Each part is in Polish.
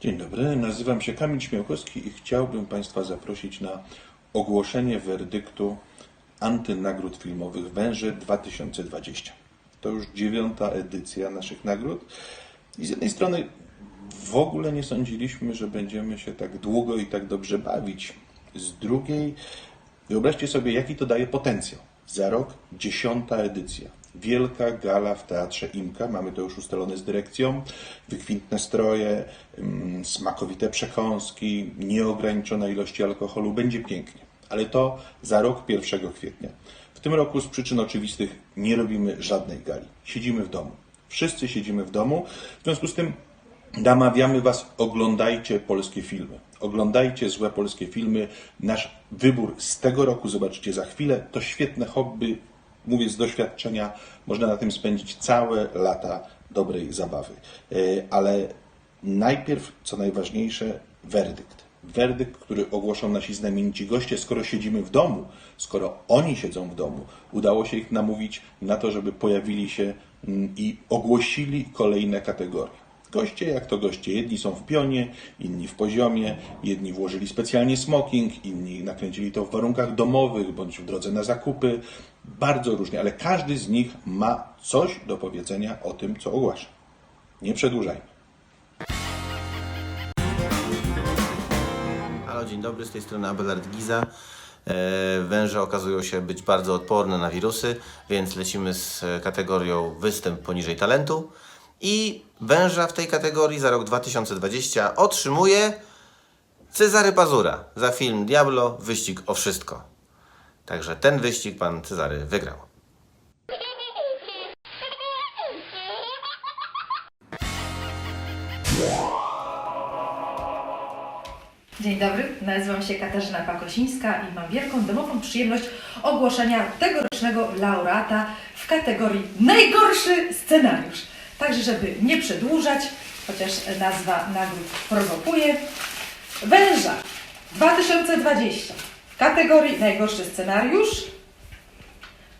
Dzień dobry, nazywam się Kamil Śmiałkowski i chciałbym Państwa zaprosić na ogłoszenie werdyktu antynagród filmowych Węże 2020. To już dziewiąta edycja naszych nagród i z jednej strony w ogóle nie sądziliśmy, że będziemy się tak długo i tak dobrze bawić. Z drugiej, wyobraźcie sobie, jaki to daje potencjał. Za rok dziesiąta edycja. Wielka gala w Teatrze Imka, mamy to już ustalone z dyrekcją, wykwintne stroje, mm, smakowite przekąski, nieograniczona ilość alkoholu, będzie pięknie. Ale to za rok 1 kwietnia. W tym roku z przyczyn oczywistych nie robimy żadnej gali. Siedzimy w domu. Wszyscy siedzimy w domu. W związku z tym namawiamy Was, oglądajcie polskie filmy. Oglądajcie złe polskie filmy. Nasz wybór z tego roku zobaczycie za chwilę. To świetne hobby. Mówię z doświadczenia. Można na tym spędzić całe lata dobrej zabawy. E, Ale najpierw, co najważniejsze, werdykt. Werdykt, który ogłoszą nasi znamienici goście, skoro siedzimy w domu, skoro oni siedzą w domu, udało się ich namówić na to, żeby pojawili się mm, i ogłosili kolejne kategorie. Goście jak to goście. Jedni są w pionie, inni w poziomie, jedni włożyli specjalnie smoking, inni nakręcili to w warunkach domowych bądź w drodze na zakupy. Bardzo różnie, ale każdy z nich ma coś do powiedzenia o tym, co ogłasza. Nie przedłużajmy. Halo, dzień dobry, z tej strony Abelard Giza. E, Węże okazują się być bardzo odporne na wirusy, więc lecimy z kategorią występ poniżej talentu. I węża w tej kategorii za rok 2020 otrzymuje Cezary Pazura za film Diablo Wyścig o wszystko. Także ten wyścig pan Cezary wygrał. Dzień dobry, nazywam się Katarzyna Pakosińska i mam wielką domową przyjemność ogłoszenia tegorocznego laureata w kategorii najgorszy scenariusz. Także, żeby nie przedłużać, chociaż nazwa nagród prowokuje, Węża 2020 w kategorii najgorszy scenariusz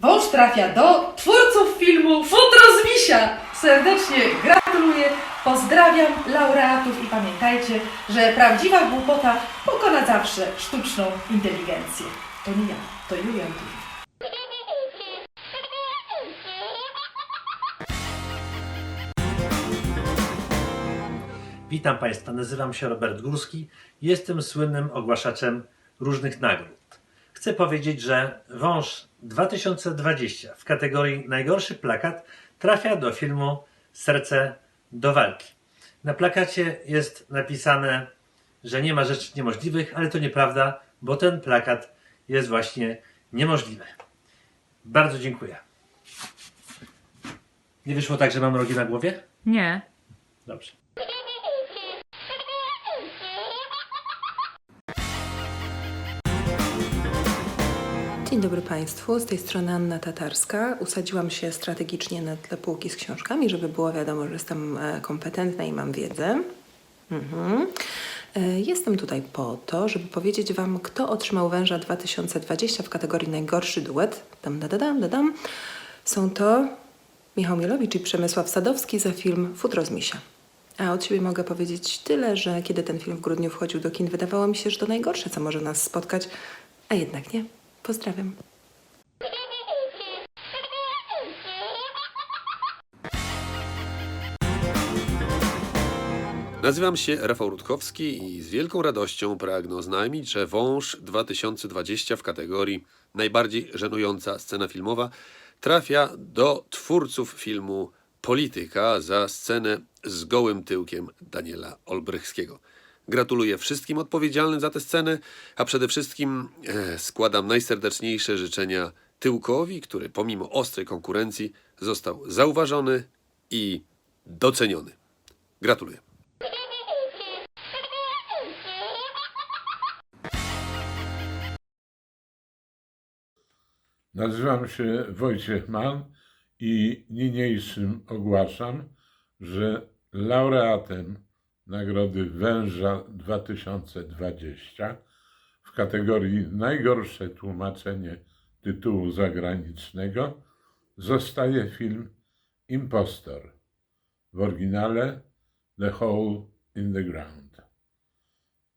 Wąż trafia do twórców filmu Futro z Misia. Serdecznie gratuluję, pozdrawiam laureatów i pamiętajcie, że prawdziwa głupota pokona zawsze sztuczną inteligencję. To nie ja, to Julian Tuwim. Witam Państwa, nazywam się Robert Górski i jestem słynnym ogłaszaczem różnych nagród. Chcę powiedzieć, że Wąż 2020 w kategorii Najgorszy plakat trafia do filmu Serce do walki. Na plakacie jest napisane, że nie ma rzeczy niemożliwych, ale to nieprawda, bo ten plakat jest właśnie niemożliwy. Bardzo dziękuję. Nie wyszło tak, że mam rogi na głowie? Nie. Dobrze. Dzień dobry Państwu, z tej strony Anna Tatarska. Usadziłam się strategicznie na tle półki z książkami, żeby było wiadomo, że jestem e, kompetentna i mam wiedzę. Mhm. E, Jestem tutaj po to, żeby powiedzieć Wam, kto otrzymał węża 2020 w kategorii najgorszy duet. Dam, da, da, dam, da, dam. Są to Michał Mielowicz i Przemysław Sadowski za film Futro z Misia. A od siebie mogę powiedzieć tyle, że kiedy ten film w grudniu wchodził do kin, wydawało mi się, że to najgorsze, co może nas spotkać, a jednak nie. Pozdrawiam. Nazywam się Rafał Rutkowski i z wielką radością pragnę oznajmić, że Wąż 2020 w kategorii najbardziej żenująca scena filmowa trafia do twórców filmu Polityka za scenę z gołym tyłkiem Daniela Olbrychskiego. Gratuluję wszystkim odpowiedzialnym za tę scenę, a przede wszystkim e, składam najserdeczniejsze życzenia Tyłkowi, który pomimo ostrej konkurencji został zauważony i doceniony. Gratuluję. Nazywam się Wojciech Mann i niniejszym ogłaszam, że laureatem Nagrody Węża 2020 w kategorii najgorsze tłumaczenie tytułu zagranicznego zostaje film Impostor w oryginale The Whole in the Ground.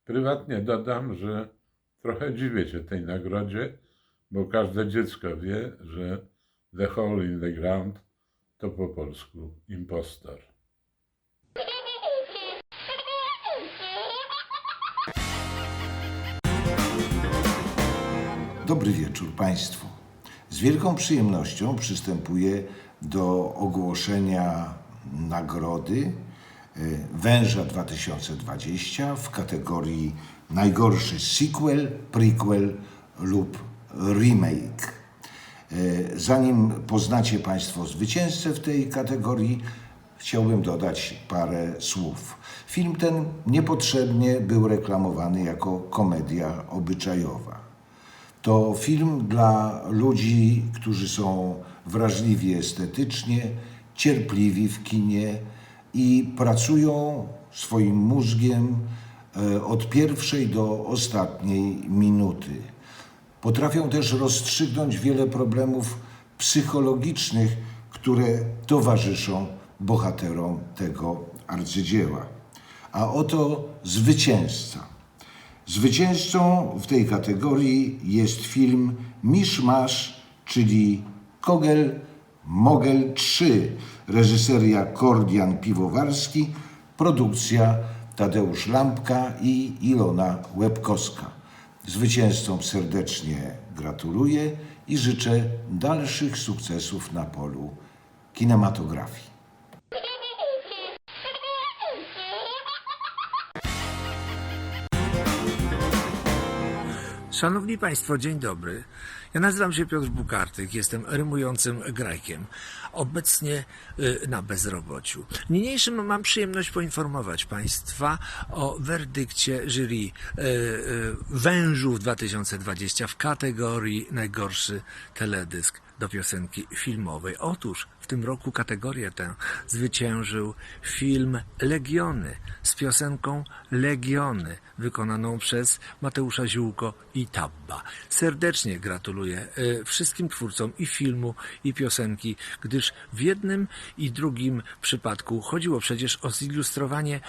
Prywatnie dodam, że trochę dziwię się tej nagrodzie, bo każde dziecko wie, że The Hole in the Ground to po polsku impostor. Dobry wieczór Państwu. Z wielką przyjemnością przystępuję do ogłoszenia nagrody e, Węża 2020 w kategorii najgorszy sequel, prequel lub remake. E, Zanim poznacie Państwo zwycięzcę w tej kategorii, chciałbym dodać parę słów. Film ten niepotrzebnie był reklamowany jako komedia obyczajowa. To film dla ludzi, którzy są wrażliwi estetycznie, cierpliwi w kinie i pracują swoim mózgiem e, od pierwszej do ostatniej minuty. Potrafią też rozstrzygnąć wiele problemów psychologicznych, które towarzyszą bohaterom tego arcydzieła. A oto zwycięzca. Zwycięzcą w tej kategorii jest film Miszmasz, czyli Kogel Mogel 3, reżyseria Kordian Piwowarski, produkcja Tadeusz Lampka i Ilona Łebkowska. Zwycięzcom serdecznie gratuluję i życzę dalszych sukcesów na polu kinematografii. Szanowni Państwo, dzień dobry. Ja nazywam się Piotr Bukartyk, jestem rymującym grajkiem, obecnie y, na bezrobociu. Niniejszym mam przyjemność poinformować Państwa o werdykcie jury y, y, Wężów 2020 w kategorii najgorszy teledysk do piosenki filmowej. Otóż w tym roku kategorię tę zwyciężył film Legiony z piosenką Legiony wykonaną przez Mateusza Ziółko i Tabba. Serdecznie gratuluję e, wszystkim twórcom i filmu i piosenki, gdyż w jednym i drugim przypadku chodziło przecież o zilustrowanie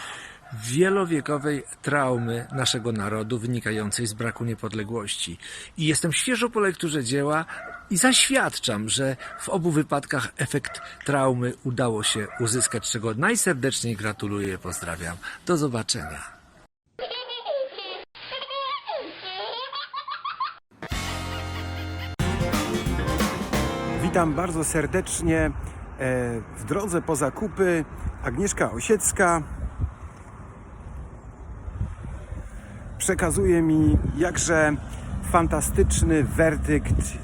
wielowiekowej traumy naszego narodu wynikającej z braku niepodległości. I jestem świeżo po lekturze dzieła i zaświadczam, że w obu wypadkach efekt traumy udało się uzyskać, czego najserdeczniej gratuluję pozdrawiam. Do zobaczenia. Witam bardzo serdecznie e, w drodze po zakupy. Agnieszka Osiecka przekazuje mi jakże fantastyczny werdykt.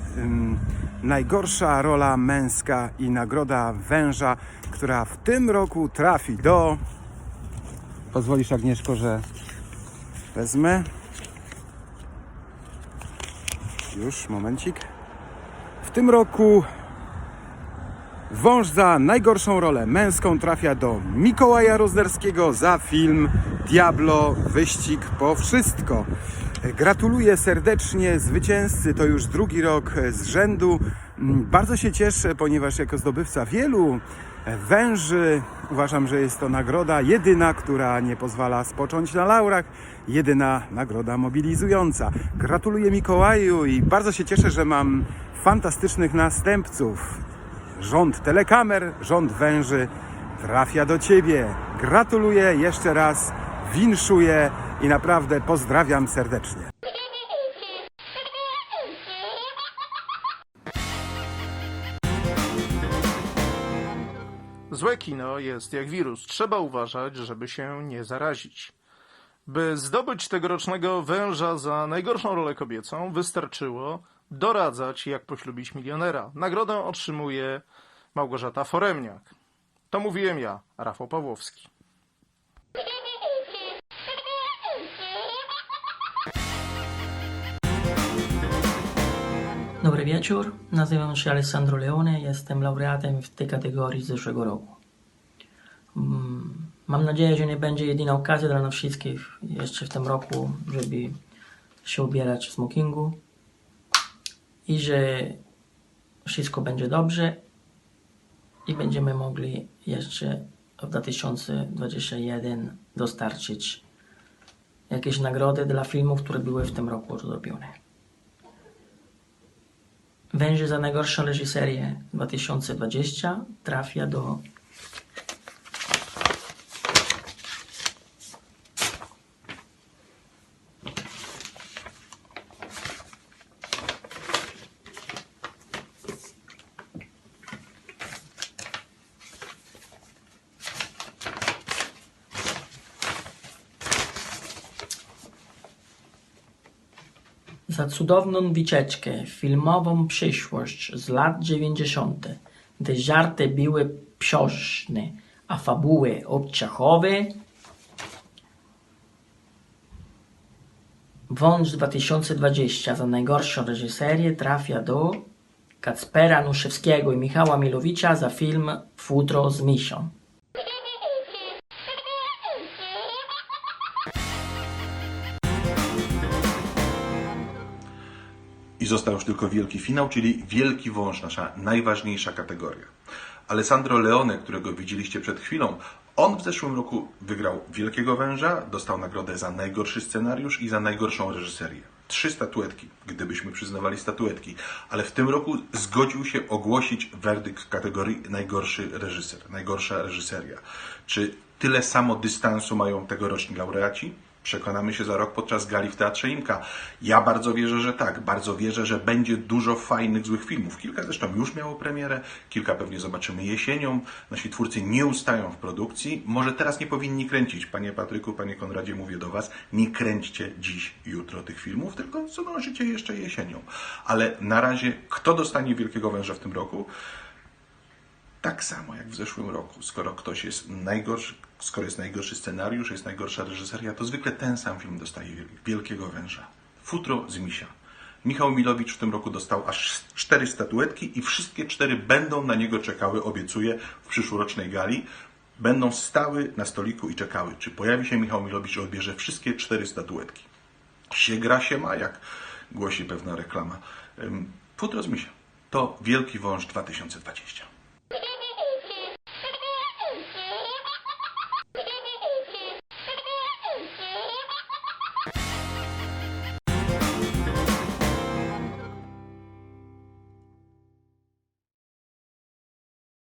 Najgorsza rola męska i nagroda węża, która w tym roku trafi do. Pozwolisz, Agnieszko, że wezmę. Już, momencik. W tym roku wąż za najgorszą rolę męską trafia do Mikołaja Rozderskiego za film Diablo Wyścig po wszystko. Gratuluję serdecznie zwycięzcy, to już drugi rok z rzędu. Mm, Bardzo się cieszę, ponieważ jako zdobywca wielu węży uważam, że jest to nagroda jedyna, która nie pozwala spocząć na laurach, jedyna nagroda mobilizująca. Gratuluję Mikołaju i bardzo się cieszę, że mam fantastycznych następców. Rząd telekamer, rząd węży trafia do Ciebie. Gratuluję jeszcze raz, winszuję i naprawdę pozdrawiam serdecznie. Złe kino jest jak wirus. Trzeba uważać, żeby się nie zarazić. By zdobyć tegorocznego węża za najgorszą rolę kobiecą, wystarczyło doradzać, jak poślubić milionera. Nagrodę otrzymuje Małgorzata Foremniak. To mówiłem ja, Rafał Pawłowski. Dobry wieczór, nazywam się Alessandro Leone, jestem laureatem w tej kategorii z zeszłego roku. Mm, Mam nadzieję, że nie będzie jedyna okazja dla nas wszystkich jeszcze w tym roku, żeby się ubierać w smokingu i że wszystko będzie dobrze i będziemy mogli jeszcze w 2021 dostarczyć jakieś nagrody dla filmów, które były w tym roku zrobione. Węży za najgorszą reżyserię 2020 trafia do Za cudowną wycieczkę, filmową przyszłość z lat 90., gdy żarty były psioszne, a fabuły obciachowe, Wąż 2020 za najgorszą reżyserię trafia do Kacpera Nuszewskiego i Michała Milowicza za film Futro z misią. I został już tylko wielki finał, czyli wielki wąż, nasza najważniejsza kategoria. Alessandro Leone, którego widzieliście przed chwilą, on w zeszłym roku wygrał Wielkiego Węża, dostał nagrodę za najgorszy scenariusz i za najgorszą reżyserię. Trzy statuetki, gdybyśmy przyznawali statuetki, ale w tym roku zgodził się ogłosić werdykt w kategorii najgorszy reżyser, najgorsza reżyseria. Czy tyle samo dystansu mają tegoroczni laureaci? Przekonamy się za rok podczas gali w Teatrze Imka. Ja bardzo wierzę, że tak. Bardzo wierzę, że będzie dużo fajnych, złych filmów. Kilka zresztą już miało premierę, kilka pewnie zobaczymy jesienią. Nasi twórcy nie ustają w produkcji. Może teraz nie powinni kręcić. Panie Patryku, panie Konradzie, mówię do Was, nie kręćcie dziś, jutro tych filmów, tylko zdążycie jeszcze jesienią. Ale na razie, kto dostanie Wielkiego Węża w tym roku? Tak samo jak w zeszłym roku. Skoro ktoś jest najgorszy, skoro jest najgorszy scenariusz, jest najgorsza reżyseria, to zwykle ten sam film dostaje Wielkiego Węża. Futro z Misia. Michał Milowicz w tym roku dostał aż cztery statuetki i wszystkie cztery będą na niego czekały, obiecuję, w przyszłorocznej gali. Będą stały na stoliku i czekały, czy pojawi się Michał Milowicz i odbierze wszystkie cztery statuetki. Się gra się ma, jak głosi pewna reklama. Futro z Misia. To Wielki Wąż 2020.